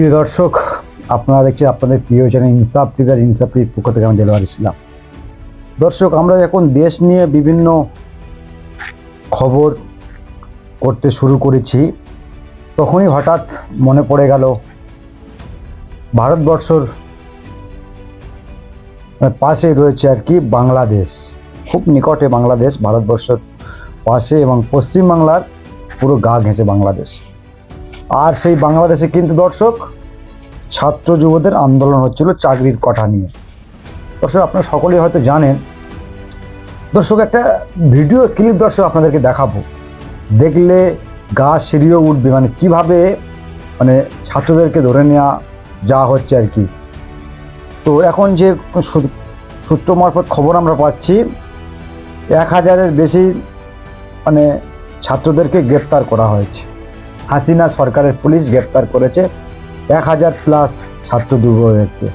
প্রিয় দর্শক, আপনারা দেখছেন আপনাদের প্রিয় চ্যানেল ইনসাফ টিভির ইনসাফ টিভির পক্ষ থেকে আমি দেলোয়ার ইসলাম। দর্শক, আমরা এখন দেশ নিয়ে বিভিন্ন খবর করতে শুরু করেছি। তখনই হঠাৎ মনে পড়ে গেল, ভারতবর্ষর পাশে রয়েছে আর কি বাংলাদেশ। খুব নিকটে বাংলাদেশ, ভারতবর্ষের পাশে এবং পশ্চিমবাংলার পুরো গা ঘেঁষে বাংলাদেশ। আর সেই বাংলাদেশে কিন্তু দর্শক, ছাত্র যুবদের আন্দোলন হচ্ছিল চাকরির কথা নিয়ে। দর্শক, আপনারা সকলেই হয়তো জানেন, দর্শক, একটা ভিডিও ক্লিপ দর্শক আপনাদেরকে দেখাবো। দেখলে গা সিঁড়িও উঠবে মানে কীভাবে মানে ছাত্রদেরকে ধরে নেওয়া যা হচ্ছে আর কি। তো এখন যে সূত্র মারফত খবর আমরা পাচ্ছি, এক হাজারের বেশি মানে ছাত্রদেরকে গ্রেপ্তার করা হয়েছে। হাসিনা সরকারের পুলিশ গ্রেপ্তার করেছে এক হাজার প্লাস ছাত্র দুর্গদেরকে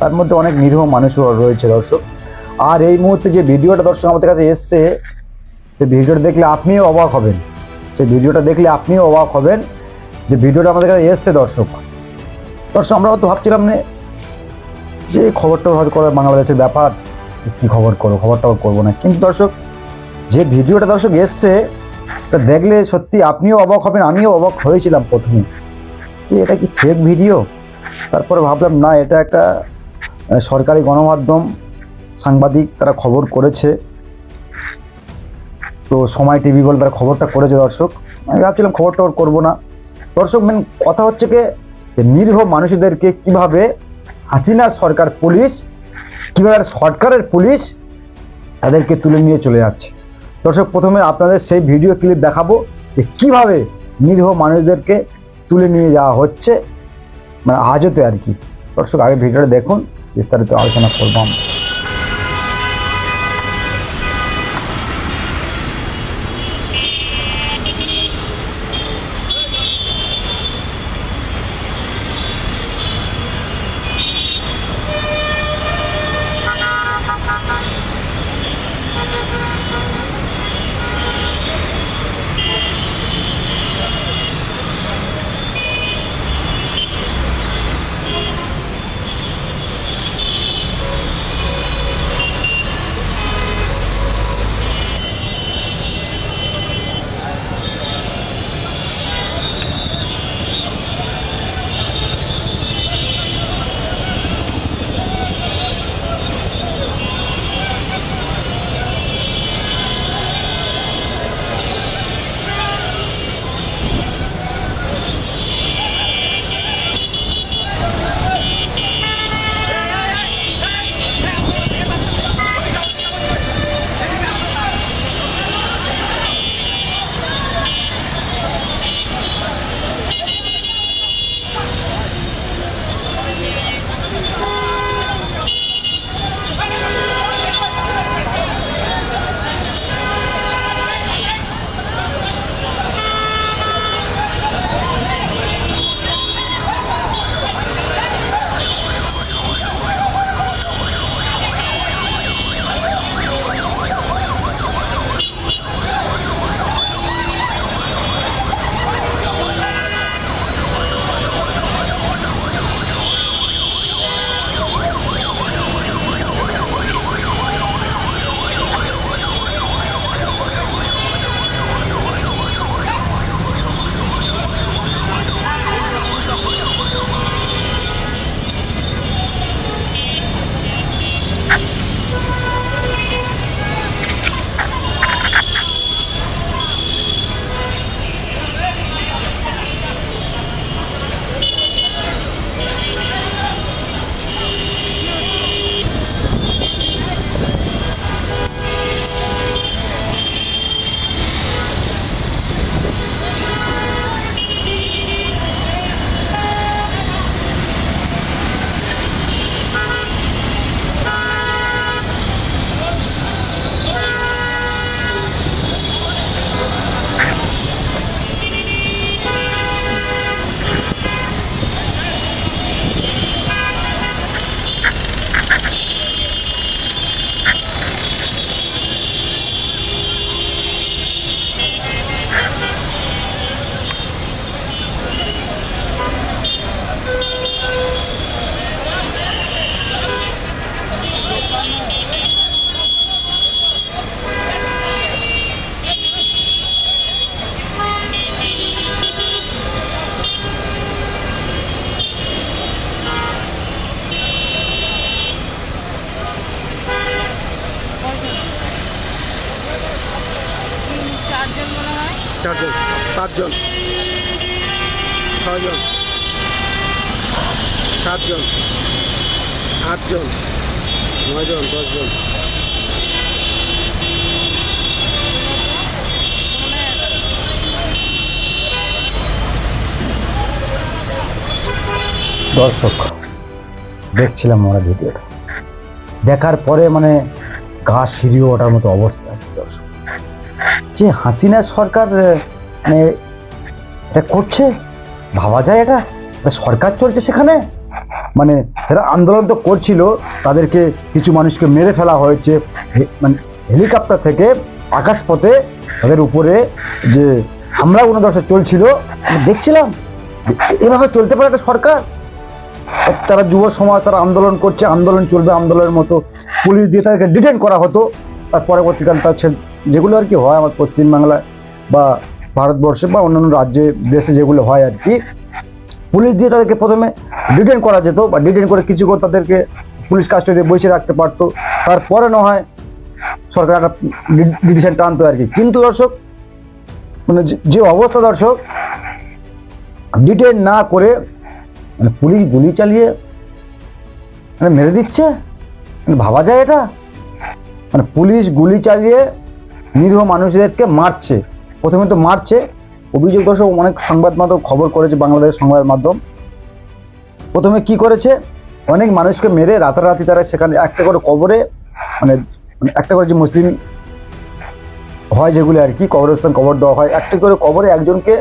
তার মধ্যে অনেক নিরীহ মানুষও রয়েছে দর্শক। আর এই মুহূর্তে যে ভিডিওটা দর্শক আমাদের কাছে এসছে, যে ভিডিওটা দেখলে আপনিও অবাক হবেন। সেই ভিডিওটা দেখলে আপনিও অবাক হবেন যে ভিডিওটা আমাদের কাছে এসছে দর্শক। দর্শক, আমরা হয়তো ভাবছিলাম না, যে খবরটা হয়তো করে বাংলাদেশের ব্যাপার, কি খবর করো খবরটাও করব না। কিন্তু দর্শক, যে ভিডিওটা দর্শক এসছে এটা দেখলে সত্যি আপনিও অবাক হবেন, আমিও অবাক হয়েছিলাম প্রথমে। যে এটা কি ফেক ভিডিও তারপরে ভাবলাম, না, এটা একটা সরকারি গণমাধ্যম, সাংবাদিক তারা খবর করেছে। তো সময় টিভি বলে তারা খবরটা করেছে দর্শক। আমি ভাবছিলাম খবরটা ওর করব না। দর্শক মেন কথা হচ্ছে কি নিরীহ মানুষদেরকে কীভাবে হাসিনা সরকার পুলিশ, কীভাবে সরকারের পুলিশ তাদেরকে তুলে নিয়ে চলে যাচ্ছে। দর্শক, প্রথমে আপনাদের সেই ভিডিও ক্লিপ দেখাবো যে কীভাবে নিরীহ মানুষদেরকে তুলে নিয়ে যাওয়া হচ্ছে। মানে আজতে আর কি। দর্শক আগে ভিডিওটা দেখুন, বিস্তারিত আলোচনা করব আমরা। পাঁচজন ছয়জন, সাতজন, আটজন, নয়জন, দশজন। দর্শক, দেখছিলাম আমরা ভিডিওটা। দেখার পরে মানে গা সিঁড়িয়ে ওঠার মতো অবস্থা। যে হাসিনা সরকার মানে এটা করছে, ভাবা যায় এটা? সরকার চলছে সেখানে? মানে যারা আন্দোলন তো করছিল, তাদেরকে কিছু মানুষকে মেরে ফেলা হয়েছে। মানে হেলিকপ্টার থেকে আকাশপথে তাদের উপরে যে হামলা কোনো দর্শক চলছিল, আমি দেখছিলাম এভাবে চলতে পারে একটা সরকার? তারা যুব সমাজ, তারা আন্দোলন করছে, আন্দোলন চলবে, আন্দোলনের মতো পুলিশ দিয়ে তাদেরকে ডিটেন করা হতো, তার পরবর্তীকালে তার যেগুলো আর কি হয় আমার পশ্চিমবাংলায় বা ভারতবর্ষে বা অন্যান্য রাজ্যে, দেশে যেগুলো হয় আর কি, পুলিশ দিয়ে তাদেরকে প্রথমে ডিটেন করা যেত বা ডিটেন করে কিছু করে তাদেরকে পুলিশ কাস্টডি বসে রাখতে পারতো। তারপরে না হয় সরকার একটা ডিসিশন টানতো আর কি। কিন্তু দর্শক মানে যে- যে অবস্থা দর্শক ডিটেন না করে মানে পুলিশ গুলি চালিয়ে মানে মেরে দিচ্ছে? মানে ভাবা যায় এটা? মানে পুলিশ গুলি চালিয়ে নিরীহ মানুষদেরকে মারছে। প্রথমে তো মারছে। অভিযোগ দর্শক, অনেক সংবাদ মাধ্যম খবর করেছে, বাংলাদেশ সংবাদ মাধ্যম। প্রথমে কি করেছে? অনেক মানুষকে মেরে রাতারাতি তারা সেখানে একটা করে কবরে মানে মানে একটা করে যে মুসলিম হয় যেগুলো আর কি, কবরস্থান কবর দেওয়া হয়, একটা করে কবরে একজনকে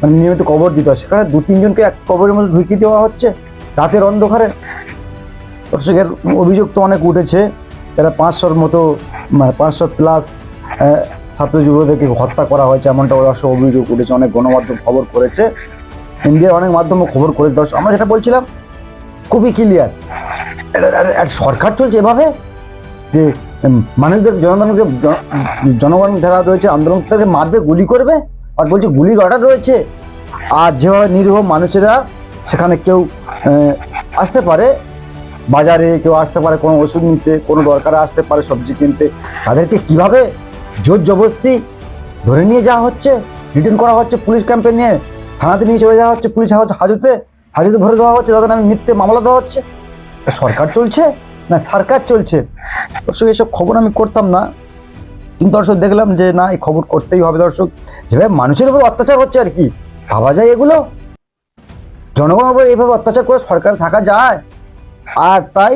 মানে নিয়মিত কবর দিতে হয়। সেখানে দু তিনজনকে এক কবরের মধ্যে ঢুকিয়ে দেওয়া হচ্ছে রাতের অন্ধকারে। দর্শকের অভিযোগ তো অনেক উঠেছে। এরা পাঁচশোর মতো মানে পাঁচশো প্লাস ছাত্র যুবদেরকে হত্যা করা হয়েছে, এমনটা দর্শক অভিযোগ উঠেছে, অনেক গণমাধ্যম খবর করেছে। ইন্ডিয়ার অনেক মাধ্যমে খবর করে দর্শক, আমরা যেটা বলছিলাম, খুবই ক্লিয়ার আর সরকার চলছে এভাবে? যে মানুষদের জনগণকে জনগণ যারা রয়েছে আন্দোলন তাদেরকে মারবে, গুলি করবে, আর বলছে গুলির অর্ডার রয়েছে। আর যেভাবে নিরীহ মানুষেরা সেখানে কেউ আসতে পারে, বাজারে কেউ আসতে পারে, কোনো ওষুধ নিতে, কোনো দরকারে আসতে পারে, সবজি কিনতে, তাদেরকে কীভাবে জোর জবরদস্তি ধরে নিয়ে যাওয়া হচ্ছে রিটার্ন করা হচ্ছে পুলিশ ক্যাম্পে নিয়ে থানাতে নিয়ে চলে যাওয়া হচ্ছে পুলিশ হাজতে হাজতে ভরে দেওয়া হচ্ছে তাদের নামে মিথ্যে মামলা দেওয়া হচ্ছে। সরকার চলছে? না, সরকার চলছে। দর্শক, এসব খবর আমি করতাম না। কিন্তু দর্শক, দেখলাম যে না, এই খবর করতেই হবে দর্শক। যেভাবে মানুষের উপর অত্যাচার হচ্ছে আর কি, ভাবা যায় এগুলো? জনগণের উপর এইভাবে অত্যাচার করে সরকার থাকা যায়? আর তাই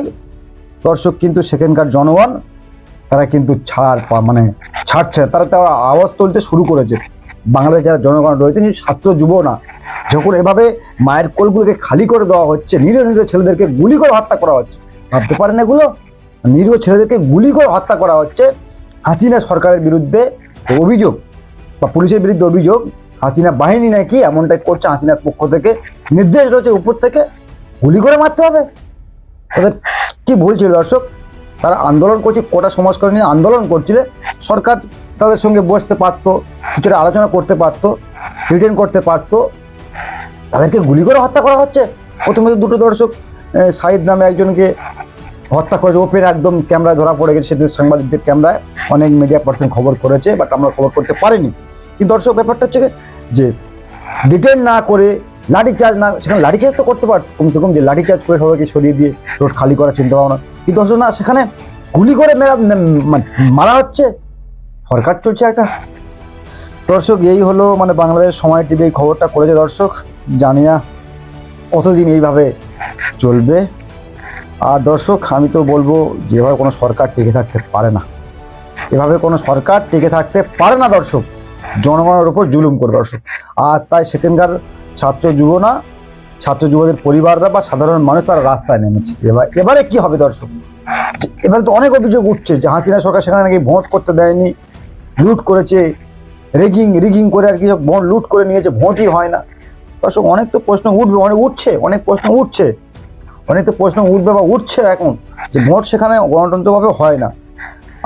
দর্শক, কিন্তু সেখানকার জনগণ তারা কিন্তু ছাড় মানে ছাড়ছে। তারা তারা আওয়াজ তুলতে শুরু করেছে। বাংলাদেশ যারা জনগণ রয়েছে ছাত্র যুব না যখন এভাবে মায়ের কোলগুলোকে খালি করে দেওয়া হচ্ছে, নিরীহ নিরীহ ছেলেদেরকে গুলি করে হত্যা করা হচ্ছে, ভাবতে পারেন এগুলো? নিরীহ ছেলেদেরকে গুলি করে হত্যা করা হচ্ছে, হাসিনা সরকারের বিরুদ্ধে অভিযোগ বা পুলিশের বিরুদ্ধে অভিযোগ, হাসিনা বাহিনী নাকি এমনটাই করছে, হাসিনার পক্ষ থেকে নির্দেশ রয়েছে উপর থেকে গুলি করে মারতে হবে। তাদের কি ভুল ছিল দর্শক? তারা আন্দোলন করছে, কোটা সংস্কার নিয়ে আন্দোলন করছিল। সরকার তাদের সঙ্গে বসতে পারতো, কিছুটা আলোচনা করতে পারতো রিটার্ন করতে পারতো। তাদেরকে গুলি করে হত্যা করা হচ্ছে। প্রথমে দুটো দর্শক সাইদ নামে একজনকে হত্যা করেছে। ওপেন একদম ক্যামেরায় ধরা পড়ে গেছে, সেদিন সাংবাদিকদের ক্যামেরায়। অনেক মিডিয়া পার্সন খবর করেছে বাট আমরা খবর করতে পারিনি। কিন্তু দর্শক, ব্যাপারটা হচ্ছে যে ডিটেন না করে লাঠি চার্জ না, সেখানে লাঠি চার্জ তো করতে পারত কমসে কম যে লাঠি চার্জ করে সবাইকে সরিয়ে দিয়ে রোড খালি করার চিন্তা ভাবনা কিন্তু দর্শক না, সেখানে গুলি করে মেরা মানে মারা হচ্ছে। সরকার চলছে একটা। দর্শক, এই হলো মানে বাংলাদেশ সময় টিভি এই খবরটা করেছে দর্শক। জানি না কতদিন এইভাবে চলবে। আর দর্শক, আমি তো বলব যেভাবে কোনো সরকার টিকে থাকতে পারে না। এভাবে কোনো সরকার টিকে থাকতে পারে না দর্শক। জনগণের উপর জুলুম করে দর্শক। আর তাই সেখানকার ছাত্র যুব না, ছাত্র যুবদের পরিবাররা বা সাধারণ মানুষ তারা রাস্তায় নেমেছে। এবার, এবারে কি হবে দর্শক? এবারে তো অনেক অভিযোগ উঠছে যে হাসিনা সরকার সেখানে নাকি ভোট করতে দেয়নি, লুট করেছে, রেগিং, রিগিং করে আর কি সব ভোট, লুট করে নিয়েছে, ভোটই হয় না। দর্শক, অনেক তো প্রশ্ন উঠবে, অনেক উঠছে, অনেক প্রশ্ন উঠছে। অনেক তো প্রশ্ন উঠবে বা উঠছে এখন যে ভোট সেখানে গণতন্ত্রভাবে হয় না।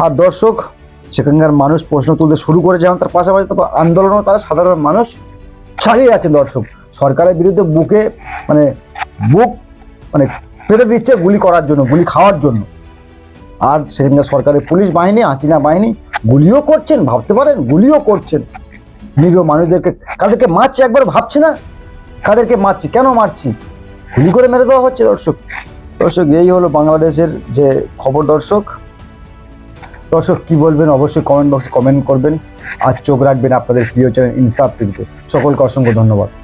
আর দর্শক, সেখানকার মানুষ প্রশ্ন তুলতে শুরু করেছে যেমন তার পাশাপাশি তারপর আন্দোলনও, তারা সাধারণ মানুষ চালিয়ে যাচ্ছে দর্শক। সরকারের বিরুদ্ধে বুকে মানে বুক মানে পেতে দিচ্ছে গুলি করার জন্য, গুলি খাওয়ার জন্য। আর সেখানকার সরকারের পুলিশ বাহিনী, হাসিনা বাহিনী গুলিও করছেন, ভাবতে পারেন? গুলিও করছেন। নিরীহ মানুষদেরকে, কাদেরকে মারছে একবার ভাবছে না? কাদেরকে মারছি? কেন মারছি? গুলি করে মেরে দেওয়া হচ্ছে দর্শক। দর্শক, এই হলো বাংলাদেশের যে খবর দর্শক। দর্শক, কি বলবেন? অবশ্যই কমেন্ট বক্সে কমেন্ট করবেন। আর চোখ রাখবেন আপনাদের প্রিয় চ্যানেল ইনসাফ টিভিতে। সকলকে অসংখ্য ধন্যবাদ।